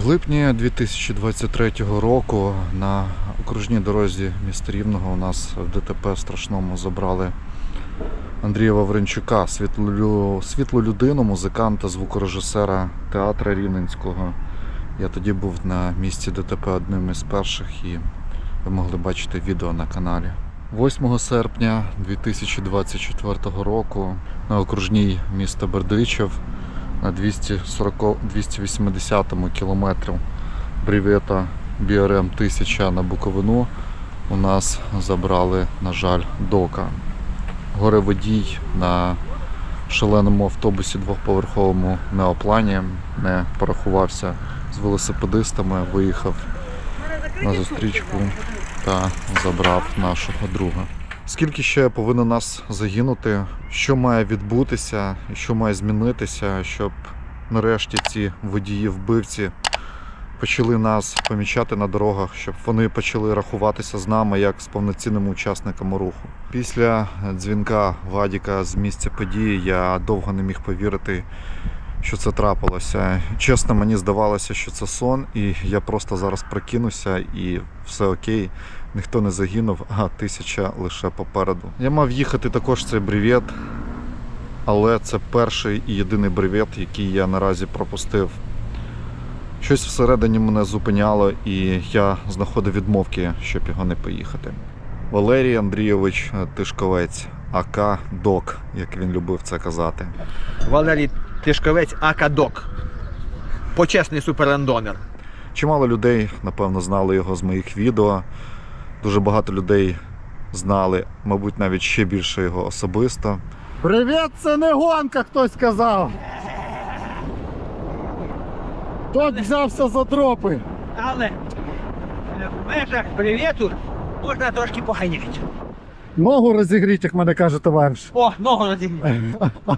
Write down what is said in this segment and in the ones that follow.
В липні 2023 року на окружній дорозі міста Рівного у нас в ДТП страшному забрали Андрія Вавренчука, світлу, світлу людину, музиканта, звукорежисера театра Рівненського. Я тоді був на місці ДТП одним із перших і ви могли бачити відео на каналі. 8 серпня 2024 року на окружній міста Бердичев на 240 280 кілометрі бревета BRM 1000 на Буковину у нас забрали, на жаль, дока. Гореводій на шаленому автобусі двохповерховому неоплані не порахувався з велосипедистами, виїхав на зустрічку та забрав нашого друга. Скільки ще повинно нас загинути? Що має відбутися, що має змінитися, щоб нарешті ці водії вбивці почали нас помічати на дорогах, щоб вони почали рахуватися з нами як з повноцінними учасниками руху. Після дзвінка Вадіка з місця події я довго не міг повірити, що це трапилося. Чесно, мені здавалося, що це сон, і я просто зараз прокинуся і все окей. Ніхто не загинув, а тисяча лише попереду. Я мав їхати також цей бревет, але це перший і єдиний бревет, який я наразі пропустив. Щось всередині мене зупиняло, і я знаходив відмовки, щоб його не поїхати. Валерій Андрійович Тишковець, АК Док, як він любив це казати. Валерій Тишковець Акадок. Почесний суперрандонер. Чимало людей, напевно, знали його з моїх відео. Дуже багато людей знали, мабуть, навіть ще більше його особисто. Привіт, це не гонка, хтось сказав. Тот взявся за дропи. Але е, в межах привіту можна трошки поганяти. Ногу розігріть, як мене каже товариш. О, ногу розігнув.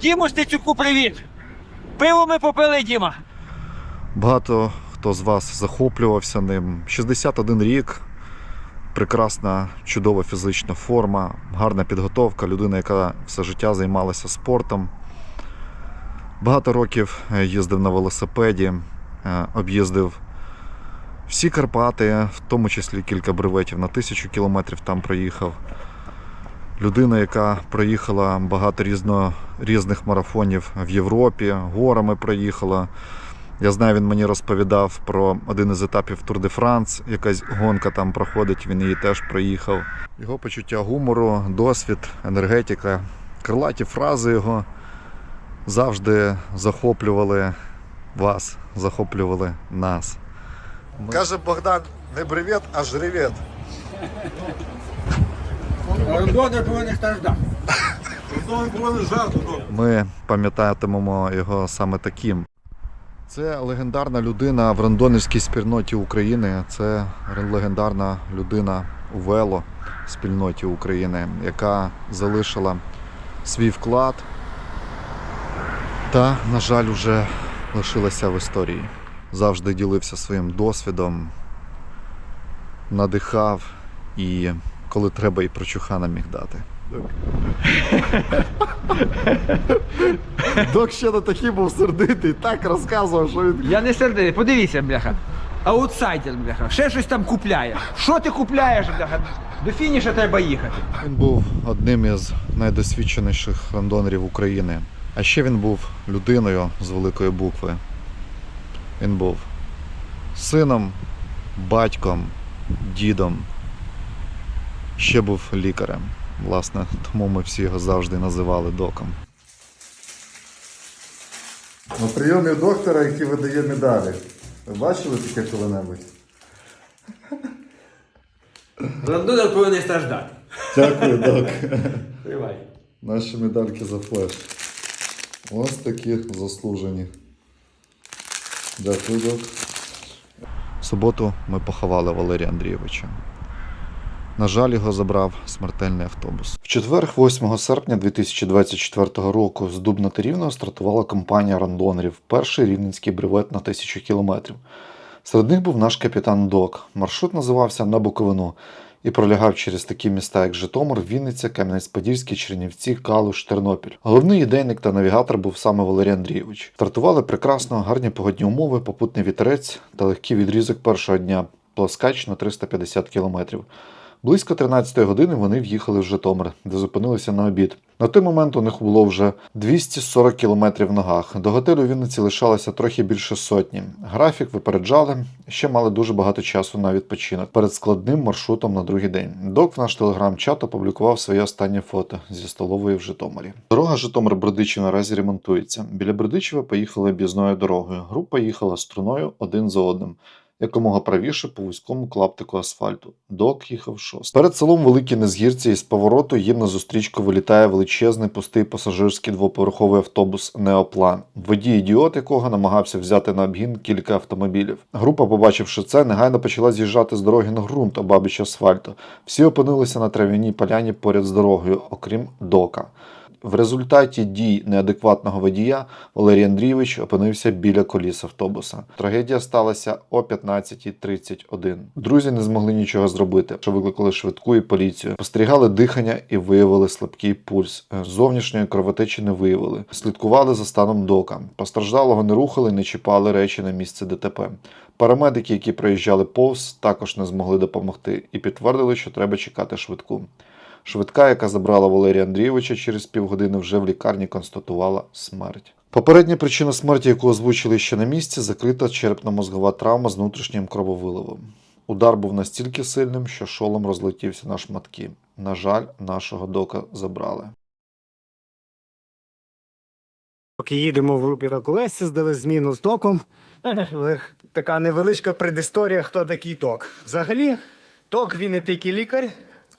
Діму Стецюку привіт. Пиво ми попили, Діма. Багато хто з вас захоплювався ним. 61 рік, прекрасна, чудова фізична форма, гарна підготовка, людина, яка все життя займалася спортом. Багато років е, їздив на велосипеді, е, об'їздив всі Карпати, в тому числі кілька бреветів, на тисячу кілометрів там проїхав. Людина, яка проїхала багато різно, різних марафонів в Європі, горами проїхала. Я знаю, він мені розповідав про один із етапів Тур де Франс. Якась гонка там проходить, він її теж проїхав. Його почуття гумору, досвід, енергетика, крилаті фрази його завжди захоплювали вас, захоплювали нас. Каже Богдан, не бревет, а жревет. Ми пам'ятатимемо його саме таким. Це легендарна людина в рандонерській спільноті України. Це легендарна людина у вело спільноті України, яка залишила свій вклад та, на жаль, вже лишилася в історії. Завжди ділився своїм досвідом, надихав і коли треба і прочухана міг дати. Док ще не такий був сердитий, так розказував, що він. Я не сердитий, подивіться, бляха. Аутсайдер, бляха. Ще щось там купляє. Що ти купляєш, бляха? До фініша треба їхати. Він був одним із найдосвідченіших рандонерів України. А ще він був людиною з великої букви. Він був сином, батьком, дідом. Ще був лікарем. Власне, тому ми всі його завжди називали доком. На прийомі доктора, який видає медалі. Ви бачили таке коли-небудь? Рандонер повинен страждати. Дякую, док. Тривай. Наші медальки за флеш. Ось такі заслужені. Дякую, док. В суботу ми поховали Валерія Андрійовича. На жаль, його забрав смертельний автобус. В четвер, 8 серпня 2024 року, з Дубна та Рівного стартувала компанія рандонерів. Перший рівненський бревет на тисячу кілометрів. Серед них був наш капітан Док. Маршрут називався на Буковину. і пролягав через такі міста, як Житомир, Вінниця, Кам'янець-Подільський, Чернівці, Калуш, Тернопіль. Головний ідейник та навігатор був саме Валерій Андрійович. Стартували прекрасно, гарні погодні умови, попутний вітерець та легкий відрізок першого дня, плоскач на 350 кілометрів. Близько 13 години вони в'їхали в Житомир, де зупинилися на обід. На той момент у них було вже 240 кілометрів в ногах. До готелю Вінниці лишалося трохи більше сотні. Графік випереджали, ще мали дуже багато часу на відпочинок перед складним маршрутом на другий день. Док в наш телеграм-чат опублікував своє останнє фото зі столової в Житомирі. Дорога Житомир Бердичів наразі ремонтується. Біля Бердичева поїхали об'їзною дорогою. Група їхала струною один за одним якомога правіше по вузькому клаптику асфальту. Док їхав шост. Перед селом Великі Незгірці із повороту їм на зустрічку вилітає величезний пустий пасажирський двоповерховий автобус Неоплан, водій ідіот якого намагався взяти на обгін кілька автомобілів. Група, побачивши це, негайно почала з'їжджати з дороги на ґрунт обабіч асфальту. Всі опинилися на трав'яній поляні поряд з дорогою, окрім дока. В результаті дій неадекватного водія Валерій Андрійович опинився біля коліс автобуса. Трагедія сталася о 15.31. Друзі не змогли нічого зробити, що викликали швидку і поліцію. Спостерігали дихання і виявили слабкий пульс. Зовнішньої кровотечі не виявили. Слідкували за станом дока. Постраждалого не рухали, не чіпали речі на місце ДТП. Парамедики, які проїжджали повз, також не змогли допомогти і підтвердили, що треба чекати швидку. Швидка, яка забрала Валерія Андрійовича через півгодини, вже в лікарні констатувала смерть. Попередня причина смерті, яку озвучили ще на місці, закрита черепно-мозгова травма з внутрішнім крововиливом. Удар був настільки сильним, що шолом розлетівся на шматки. На жаль, нашого дока забрали. Поки їдемо в групі Роколесі, здали зміну з током. Така невеличка предісторія, хто такий ток. Взагалі, ток він не тільки лікар,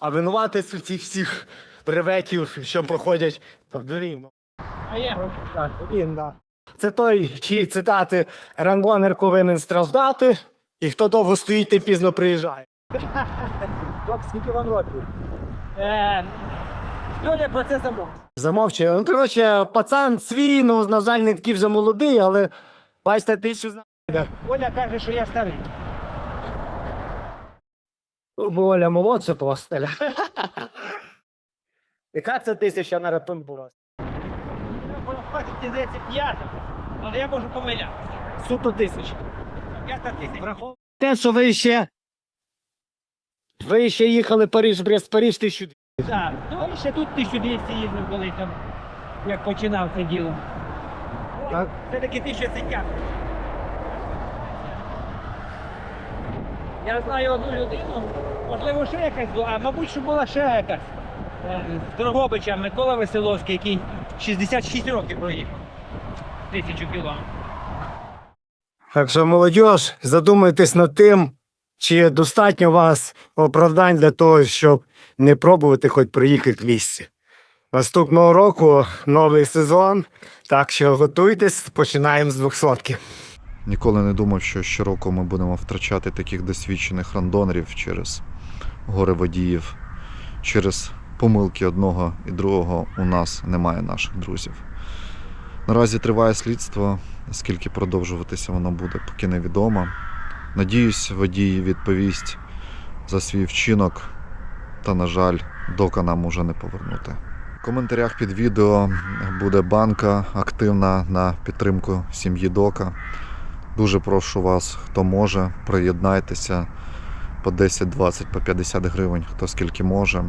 а винуватець у цих всіх бреветів, що проходять дорівно. А є він, да. Це той, чиї цитати рангонер повинен страждати, і хто довго стоїть, і пізно приїжджає. Ток, скільки вам років? Люди про це забув. Замовчує. Ну, коротше, пацан свій, ну, на жаль, не такий вже молодий, але бачите, ти що знає. Оля каже, що я старий. Оля молодша постеля. Яка це тисяча на здається, п'ята, але я можу помилятися. Суто тисяча. П'ята тисяч. Те, що ви ще. Ви ще їхали Париж, Брест, Париж, тисячу. Так, ну і ще тут 1200 їздив, коли там, як починав це діло. Так. Це таки Я знаю одну людину, можливо, ще якась була, а мабуть, що була ще якась. Е, З Дрогобича Микола Веселовський, який 66 років проїхав. Тисячу кілометрів. Так що, молодь, задумайтесь над тим, чи достатньо вас оправдань для того, щоб не пробувати хоч проїхати в місці. Наступного року новий сезон, так що готуйтесь, починаємо з двохсотки. Ніколи не думав, що щороку ми будемо втрачати таких досвідчених рандонерів через гори водіїв, через помилки одного і другого у нас немає наших друзів. Наразі триває слідство, скільки продовжуватися воно буде, поки невідомо. Надіюсь, водій відповість за свій вчинок, та, на жаль, дока нам уже не повернути. В коментарях під відео буде банка активна на підтримку сім'ї Дока. Дуже прошу вас, хто може, приєднайтеся по 10, 20, по 50 гривень, хто скільки може.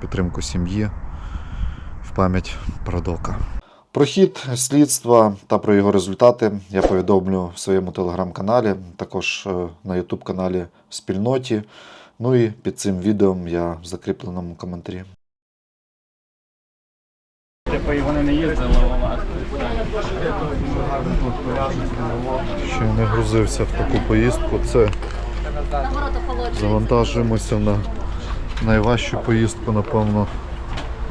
Підтримку сім'ї в пам'ять про дока. Про хід слідства та про його результати я повідомлю в своєму телеграм-каналі, також е, на ютуб каналі в спільноті. Ну і під цим відео я в закріпленому коментарі. Ще не грузився в таку поїздку. Це завантажуємося на найважчу поїздку, напевно,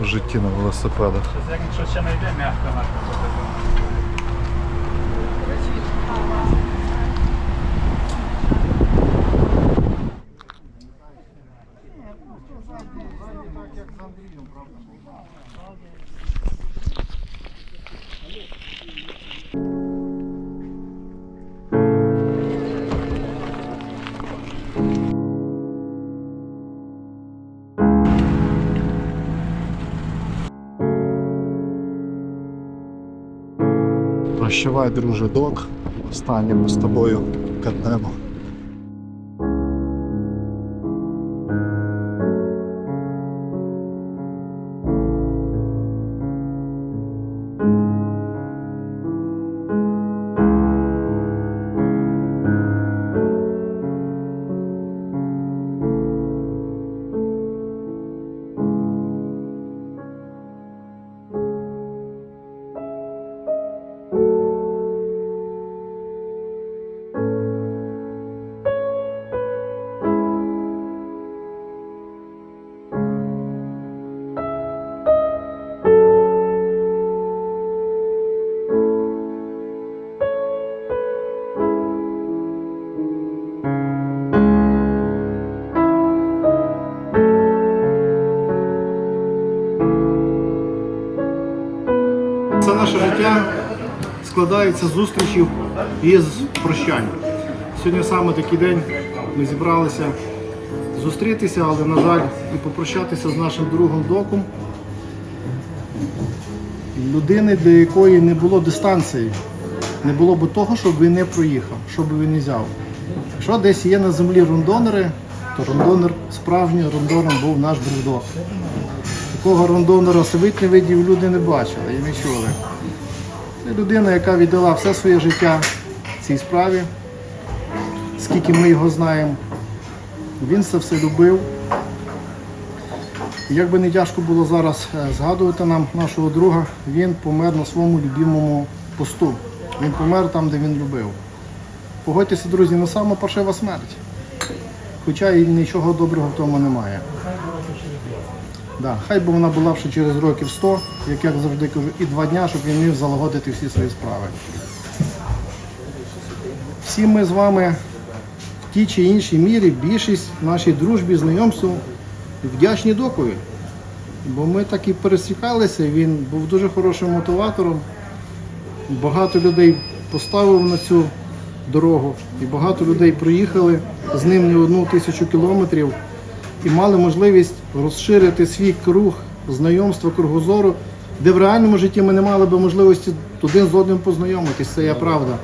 в житті на велосипедах. Якщо ще не йде, м'яко на Прощавай, друже, док. Останнє з тобою катнемо. Складається зустрічів і з прощань. Сьогодні саме такий день ми зібралися зустрітися, але, на жаль, і попрощатися з нашим другом доком. Людини, для якої не було дистанції, не було б того, щоб він не проїхав, щоб він не взяв. Якщо десь є на землі рундонери, то рундонер справжній рундоном був наш друг док. Такого рандонера совітних видів люди не бачили і не чули. Людина, яка віддала все своє життя цій справі, скільки ми його знаємо. Він це все любив. Як би не тяжко було зараз е, згадувати нам нашого друга, він помер на своєму любимому посту. Він помер там, де він любив. Погодьтеся, друзі, не сама паршива смерть. Хоча і нічого доброго в тому немає. Да. Хай би вона була ще через років 100, як я завжди кажу, і два дня, щоб він міг залагодити всі свої справи. Всі ми з вами в тій чи іншій мірі, більшість нашій дружбі, знайомству вдячні докові. Бо ми так і пересікалися, він був дуже хорошим мотиватором. Багато людей поставив на цю дорогу, і багато людей проїхали з ним не одну тисячу кілометрів і мали можливість розширити свій круг знайомства, кругозору, де в реальному житті ми не мали би можливості один з одним познайомитись. Це є правда.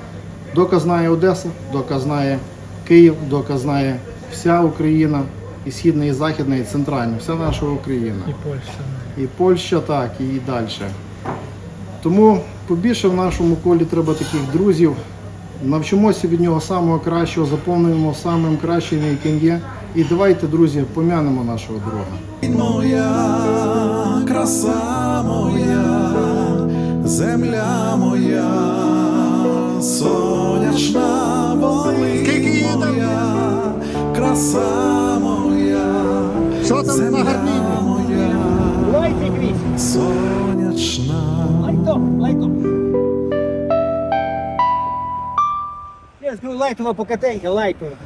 Дока знає Одеса, дока знає Київ, дока знає вся Україна, і східна, і західна, і центральна, вся наша Україна. І Польща. І Польща, так, і далі. Тому побільше в нашому колі треба таких друзів. Навчимося від нього самого кращого, заповнюємо самим кращим, яким є. І давайте, друзі, пом'янемо нашого друга. моя, краса моя, земля моя, сонячна моя, краса моя, Що там на земля моя, сонячна. Я скажу, лайтова покатенька, лайтова.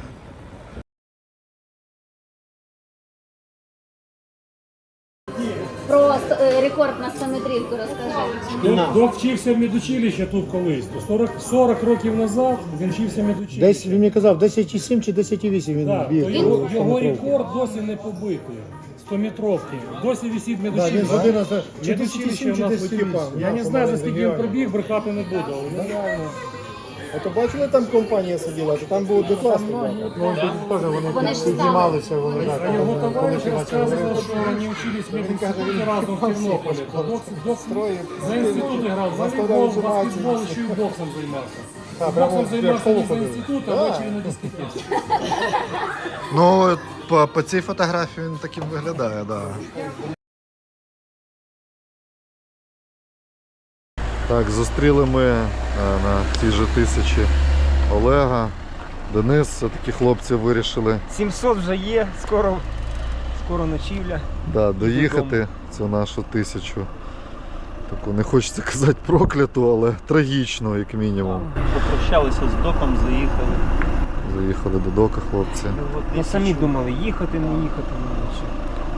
Про е, рекорд на 100 метрівку розкажи. Док, док вчився в медучилищі тут колись. 40, 40 років назад він вчився в медучилищі. Десь він мені казав, 10,7 чи 10,8 він Так, то біг. його, його рекорд досі не побитий. 100 метровки. Досі висить Да, він медучилище. з 11, чи Медучилище 10,7 у чи нас 10,8. витіпав. Я не знаю, за скільки він пробіг, брехати не буду. але реально. А то бачили, там компанія сиділа, то там було докласно. Ну, теж вони Вони ж знімалися, вони так. А його товариш розказував, що вони вчились в мединституті разом в Тернополі. То Док, док за інституті грав, за волейбол, баскетбол, ще й боксом займався. Боксом займався не за інститут, а ввечері на дискотеці. Ну, по, по цій фотографії він таким виглядає, да. Так, зустріли ми е, на цій же тисячі Олега. Денис, все-таки хлопці вирішили 700 вже є, скоро, скоро ночівля. да, доїхати цю нашу тисячу. Таку не хочеться казати прокляту, але трагічну, як мінімум. Попрощалися з доком, заїхали. Заїхали до дока хлопці. Ми самі думали, їхати, не їхати. ну, що.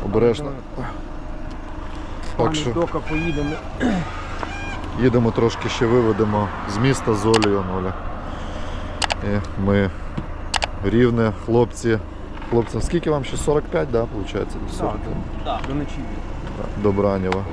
Обережно. Так що Дока поїдемо. Їдемо трошки ще виведемо з міста з Олею Оля. І ми рівне, хлопці. Хлопцям, скільки вам ще 45, да, виходить? До, 40? До ночівлі. До Бранєва.